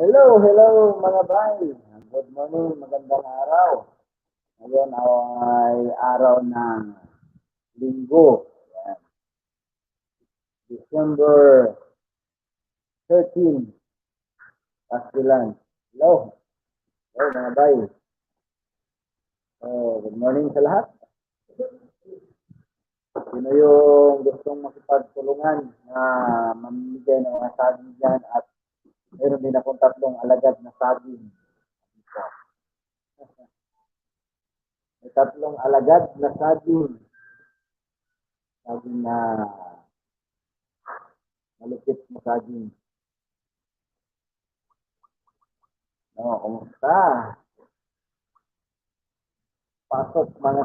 Hello, hello mga bay. Good morning, magandang araw. Ngayon ay araw ng linggo. Yan. December 13. Pastilan. Hello. Hello mga bay. Oh, good morning sa lahat. Sino yung gustong makipagtulungan na mamimigay ng mga dyan at meron din akong tatlong alagad na saging. May tatlong alagad na saging. Saging na malupit na saging. No, kumusta? Pasok mga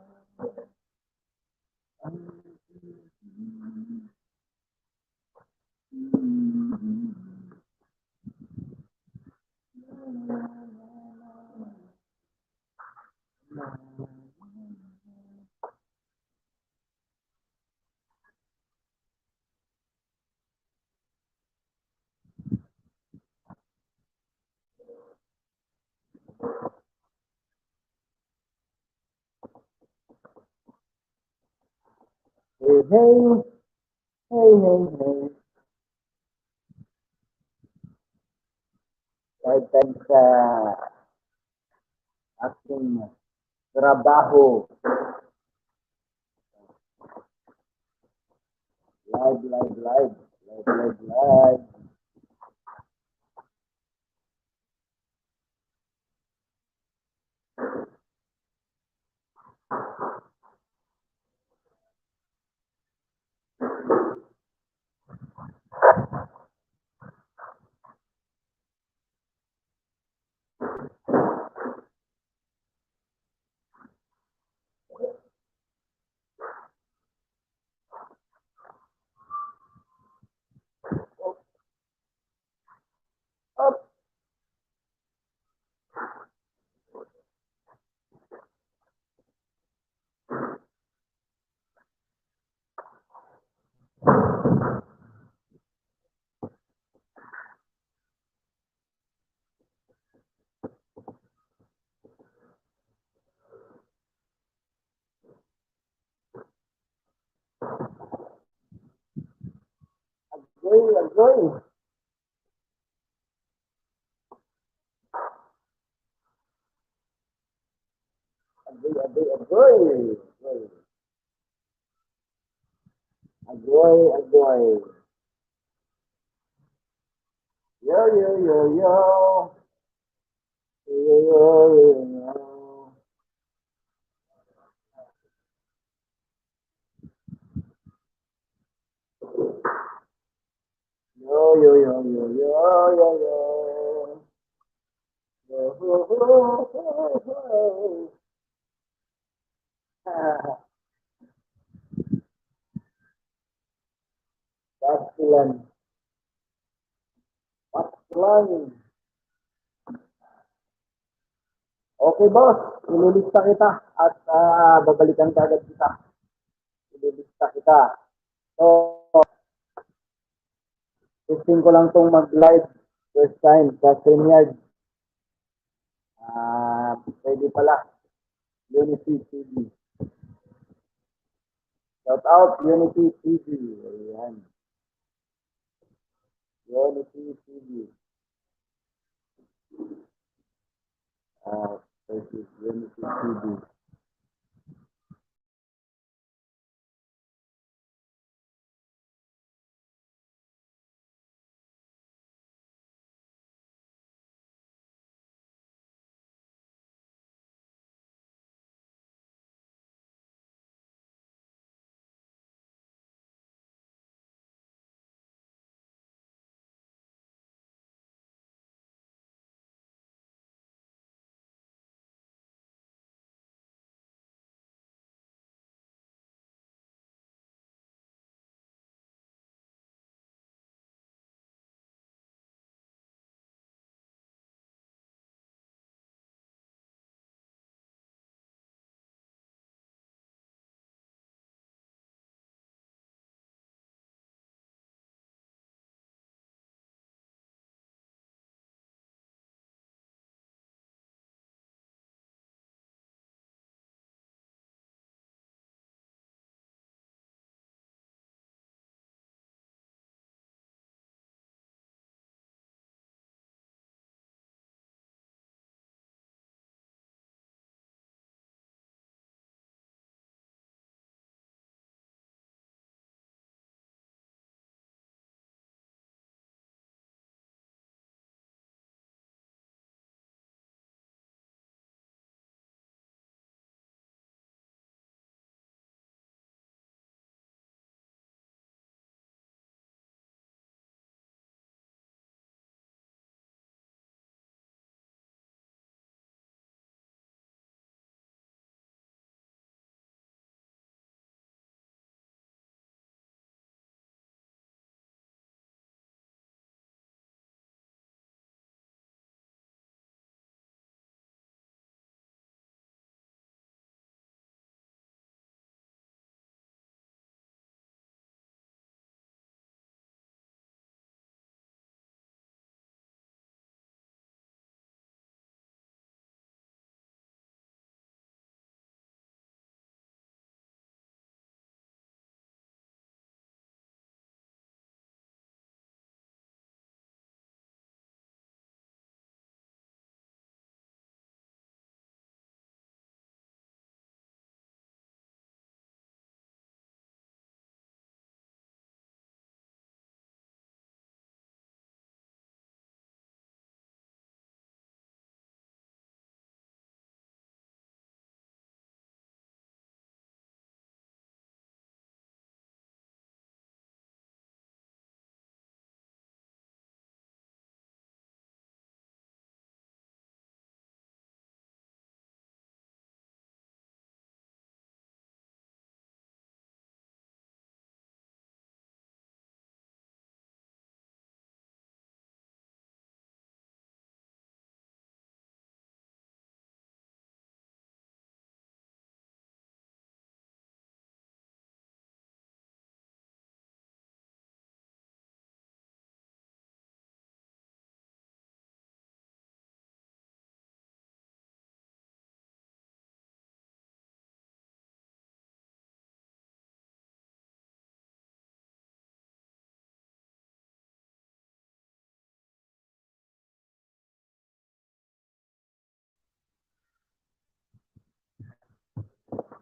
hey. Hey, hey, hey. Kahit tayo sa aking trabaho. Live, live, live. Live, live, live. i agree, Agree, agree, agree. agree. Agoy, agoy. Yo, yo, yo, yo. Yo, yo, yo, yo, yo. Yo, yo, yo, yo, yo, yo, yo. Ho, ho, ho, ho. Ah. Pastilan. Pastilan. Okay, boss. Ililista kita at ah, babalikan ka agad kita. Ililista kita. So, testing ko lang tong mag-live first time sa StreamYard. Ah, pwede pala. Unity TV. Shout out Unity TV. Ayan. Unity TV. Ah, versus Unity TV.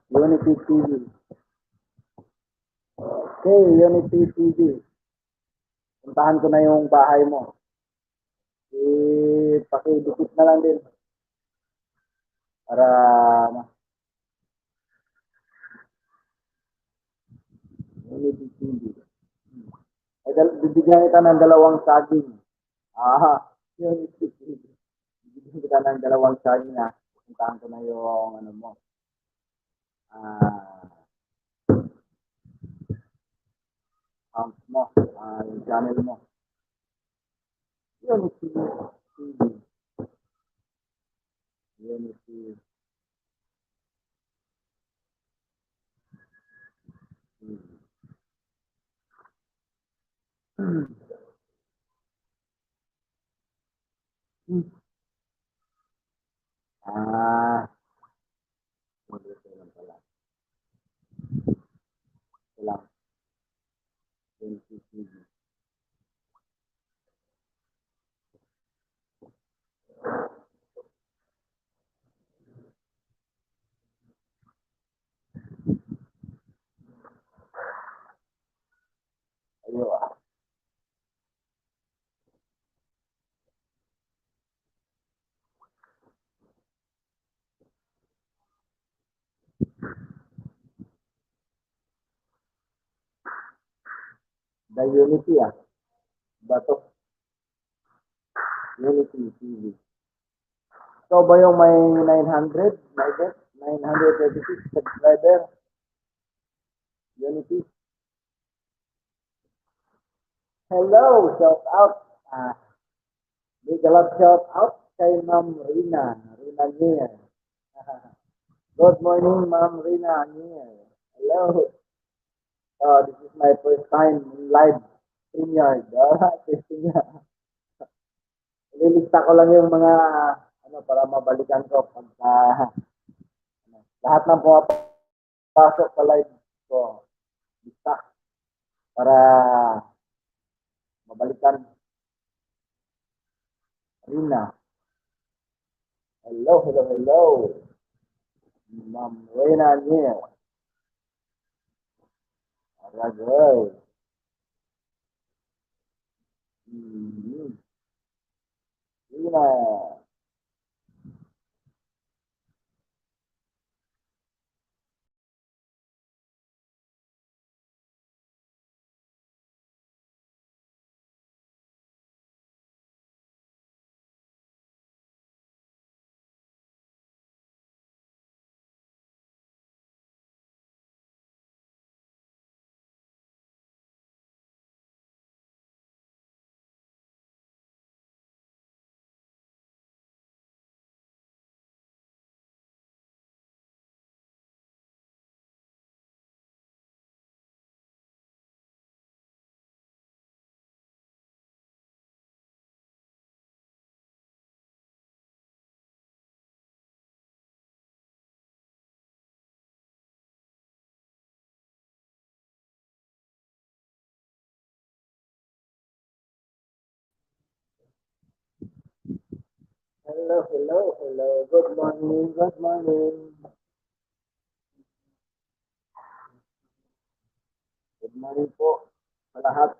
Unity TV. Okay, Unity TV. Puntahan ko na yung bahay mo. Eh, pakidikit na lang din. Para. Unity TV. Ay, bibigyan kita ng dalawang saging. Ah, Unity TV. Bibigyan kita ng dalawang saging ha. Puntahan ko na yung ano mo. Ah, account mo, ah, yung channel mo. Unity TV. Unity TV. Hmm. Ah, Yeah. Lang. Unity ah. Bato. Unity TV. Ikaw ba yung may 900? May get? 936 subscriber? Unity. Hello, shout out. Ah, big love shout out kay Ma'am Rina. Rina Nier. Good morning, Ma'am Rina Nier. Hello. Oh, this is my first time in live StreamYard. Ah, StreamYard. Ililista ko lang yung mga ano para mabalikan ko pagka ano, lahat ng pumapasok sa live ko. Lista para mabalikan. Rina. Hello, hello, hello. Ma'am Rina Nier. Aragay. Hmm. Rina. Hello, hello, hello. Good morning, good morning. Good morning po sa lahat.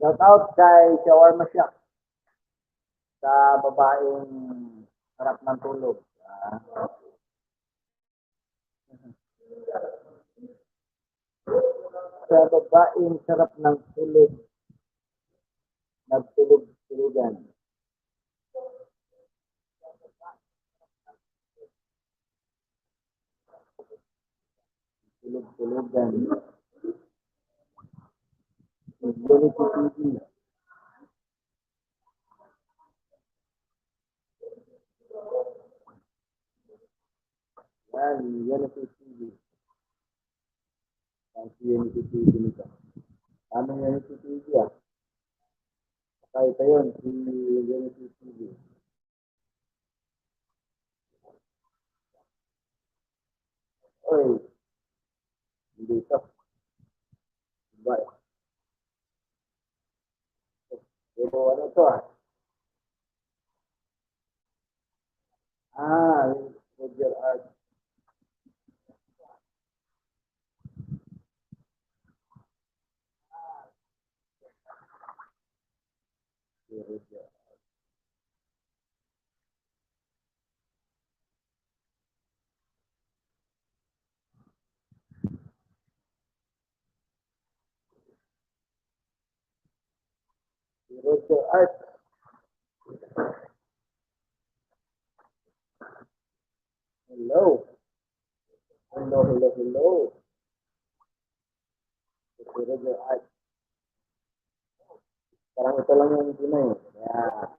Shout out kay Shawarma Shop sa babaeng sarap ng tulog. Ah. Sa babaeng sarap ng tulog. Nagtulog-tulugan. Tulog-tulugan. Unity TV. Yan, Unity TV. Yan si Unity TV nito. Anong Unity TV ah? Kaya ito yun, si Unity TV. Oy, hindi ito. Eh. Pero ano to ah? Ah, Roger Art. Si Roger Art. Si Roger Art. Hello. Hello, hello, hello. Si Roger Art. Parang ito lang yung na eh. Yeah.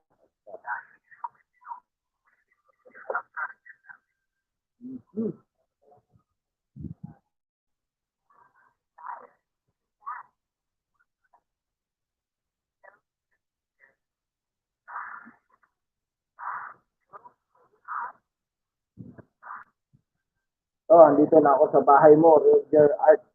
Mhm. Oh, andito na ako sa bahay mo, Roger Art.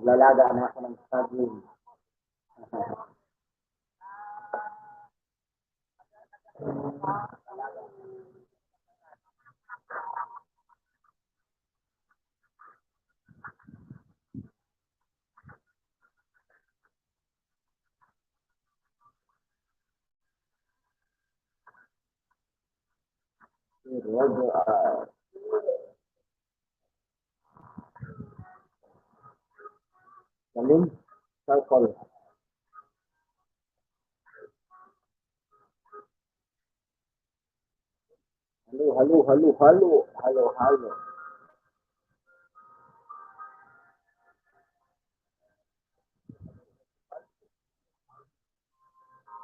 Naglalaga na ako ng struggling. Although, uh, Galing. Circle. Halo, halo, halo, halo, halo, halo.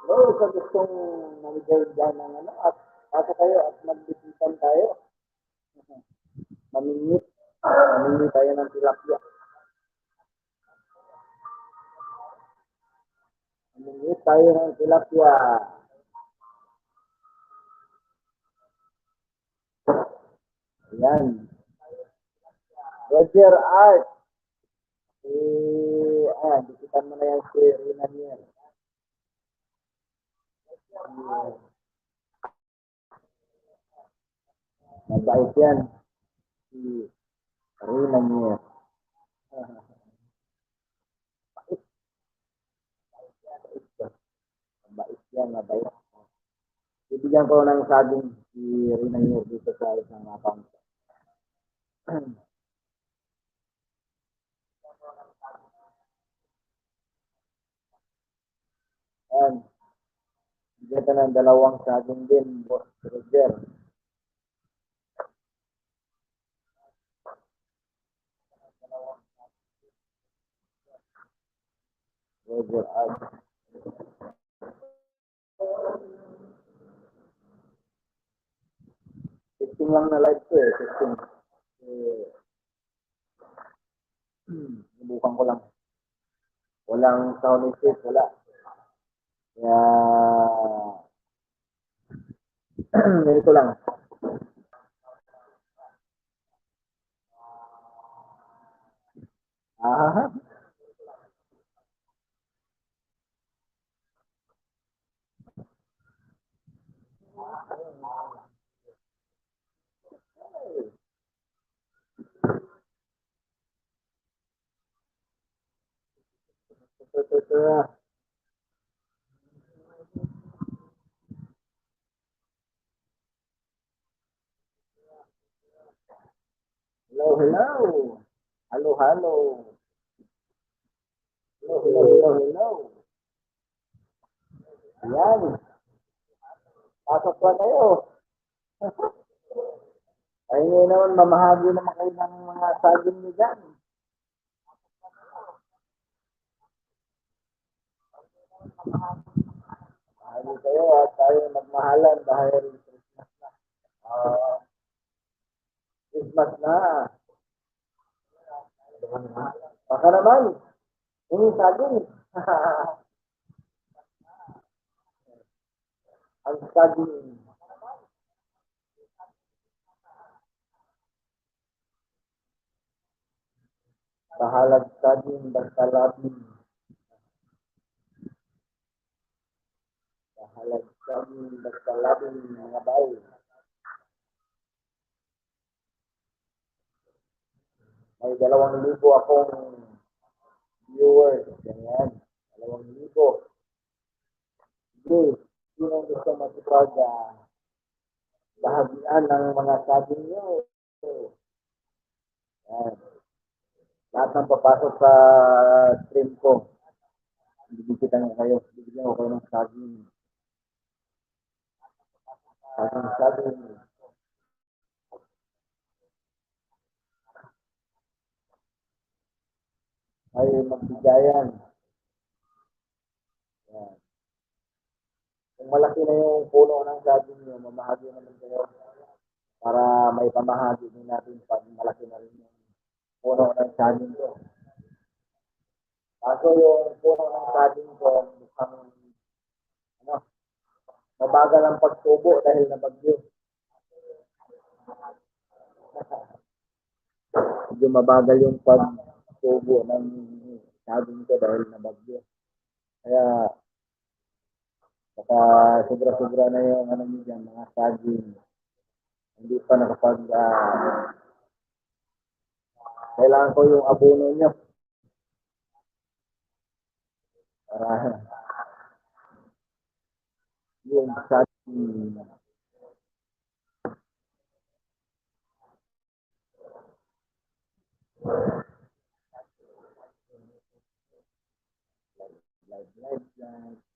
Hello, sa gustong mamigay dyan ng ano, at pasa kayo at magbisitan tayo. Mamingit. Mamingit tayo ng tilapia. Mamingit tayo ng tilapia. Ayan. Roger Art. Eh, ah, bisitan mo na yan si Rina. Ayan. Mabait yan. Si Rina. Yan, mabait. Bibigyan ko ng saging si Rina Nier dito sa isang account. Ayan. Bigyan ka ng dalawang saging din, Boss Roger. Roger Art. Testing lang na live ko eh. Testing. Eh, Subukan ko lang. Walang sound effect, wala. Kaya, ganito lang. Ah, Hello, hello. Hello, hello. Hello, hello, hello, hello. Ayan. Pasok pa kayo. Ay, ngayon naman, mamahagi naman kayo ng mga saging nyo dyan. Mahali kayo at tayo magmahalan dahil Christmas na. Ah, Christmas na. Baka naman, hindi saging. Ang saging. Kahalag saging, basta labing. Kahalag saging, basta labing, mga bay. May dalawang libo akong viewers. Ganyan. Dalawang libo. Sige, sino ang gusto matupag uh, bahagian ng mga saging nyo? Yan. Lahat ng papasok sa stream ko. Bibigyan ko kayo. Bibigyan ko kayo ng saging. Saging, saging. ay magbigayan. Yan. Kung malaki na yung puno ng saging nyo, mamahagi naman kayo para may pamahagi din natin pag malaki na rin yung puno ng saging ko. Kaso yung puno ng saging ko, mukhang mabagal ang pagtubo dahil nabagyo. Medyo mabagal yung pagtubo ng saging ko dahil nabagyo. Kaya baka sobra-sobra na yung ano nyo dyan, mga saging. Hindi pa nakapag ah, kailangan ko yung abono nyo. Para infatti like, like, like.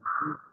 Mm-hmm.